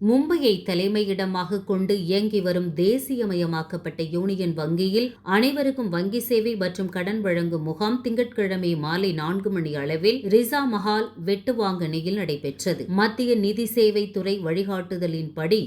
மும்பையை தலைமையிடமாக கொண்டு இயங்கி வரும் தேசியமயமாக்கப்பட்ட யூனியன் வங்கியில் அனைவருக்கும் வங்கி சேவை மற்றும் கடன் வழங்கும் முகாம் திங்கட்கிழமை மாலை நான்கு மணி அளவில் ரிசா மஹால் வெட்டுவாங்கனியில் நடைபெற்றது. மத்திய நிதி சேவை துறை வழிகாட்டுதலின்படி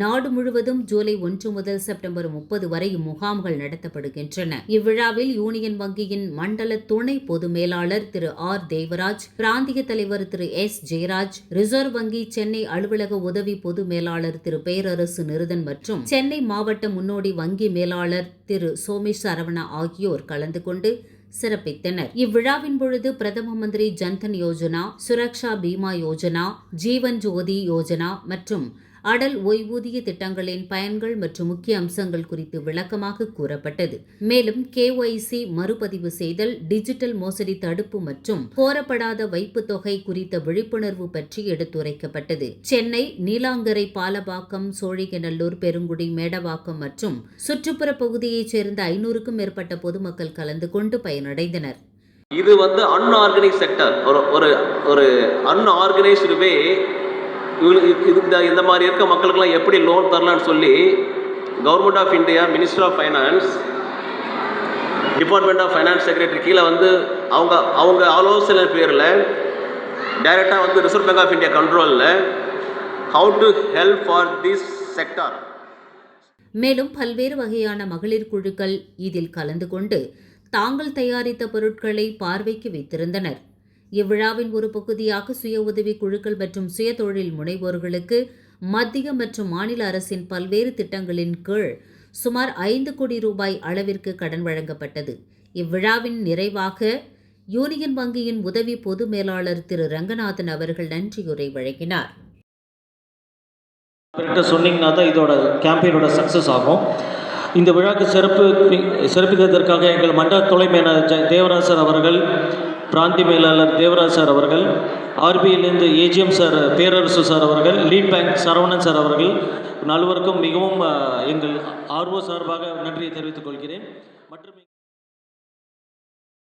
நாடு முழுவதும் ஜூலை ஒன்று முதல் செப்டம்பர் முப்பது வரை இம்முகாம்கள் நடத்தப்படுகின்றன. இவ்விழாவில் யூனியன் வங்கியின் மண்டல துணை பொது மேலாளர் திரு ஆர் தேவராஜ் பிராந்திய தலைவர் திரு எஸ் ஜெயராஜ் ரிசர்வ் வங்கி சென்னை அலுவலக உதவி பொது மேலாளர் திரு பேரரசு நிருதன் மற்றும் சென்னை மாவட்ட முன்னோடி வங்கி மேலாளர் திரு சோமேஷ் சரவணா ஆகியோர் கலந்து கொண்டு சிறப்பித்தனர். இவ்விழாவின் பொழுது பிரதம மந்திரி ஜன்தன் யோஜனா சுரக்ஷா பீமா யோஜனா ஜீவன் ஜோதி யோஜனா மற்றும் அடல் ஓய்வூதிய திட்டங்களின் பயன்கள் மற்றும் முக்கிய அம்சங்கள் குறித்து விளக்கமாக கூறப்பட்டது. மேலும் கேஒய்சி மறுபதிவு செய்தல் டிஜிட்டல் மோசடி தடுப்பு மற்றும் கோரப்படாத வைப்புத் தொகை குறித்த விழிப்புணர்வு பற்றி எடுத்துரைக்கப்பட்டது. சென்னை நீலாங்கரை பாலபாக்கம் சோழிகநல்லூர் பெருங்குடி மேடவாக்கம் மற்றும் சுற்றுப்புற பகுதியைச் சேர்ந்த ஐநூறுக்கும் மேற்பட்ட பொதுமக்கள் கலந்து கொண்டு பயனடைந்தனர். இது வந்து அன்ஆர்கனைஸ் செக்டர் ஒரு ஒரு அன்ஆர்கனைஸ்டு வே இந்த இந்த மாதிரி இருக்க மக்களுக்கெல்லாம் எப்படி லோன் தரலான்னு சொல்லி government of India minister of finance department of finance secretary கீழே வந்து அவங்க அவங்க ஆலோசனை பேரில் டைரெக்டாக வந்து ரிசர்வ் பேங்க் ஆஃப் இந்தியா கண்ட்ரோலில் how to help for this sector மேலும் பல்வேறு வகையான மகளிர் குழுக்கள் இதில் கலந்து கொண்டு தாங்கள் தயாரித்த பொருட்களை பார்வைக்கு வைத்திருந்தனர். இவ்விழாவின் ஒரு பகுதியாக சுய உதவி குழுக்கள் மற்றும் சுய தொழில் முனைவோர்களுக்கு மத்திய மற்றும் மாநில அரசின் பல்வேறு திட்டங்களின் கீழ் சுமார் ஐந்து கோடி ரூபாய் அளவிற்கு கடன் வழங்கப்பட்டது. இவ்விழாவின் நிறைவாக யூனியன் வங்கியின் உதவி பொது மேலாளர் திரு ரங்கநாதன் அவர்கள் நன்றியுரை வழங்கினார். சொன்னீங்கன்னா தான் இதோட கேம்பெயினோட சக்ஸஸ் ஆகும். இந்த விழாக்கு சிறப்பு சிறப்பித்ததற்காக எங்கள் மண்டல துணை மேலாளர் தேவராஜ் சார் அவர்கள் பிராந்தி மேலாளர் தேவராஜ் சார் அவர்கள் ஆர்பிஐலேருந்து ஏஜிஎம் சார் பேரரசு சார் அவர்கள் லீட் பேங்க் சரவணன் சார் அவர்கள் நல்வருக்கும் மிகவும் எங்கள் ஆர்வ சார்பாக நன்றியை தெரிவித்துக் கொள்கிறேன். மற்றும்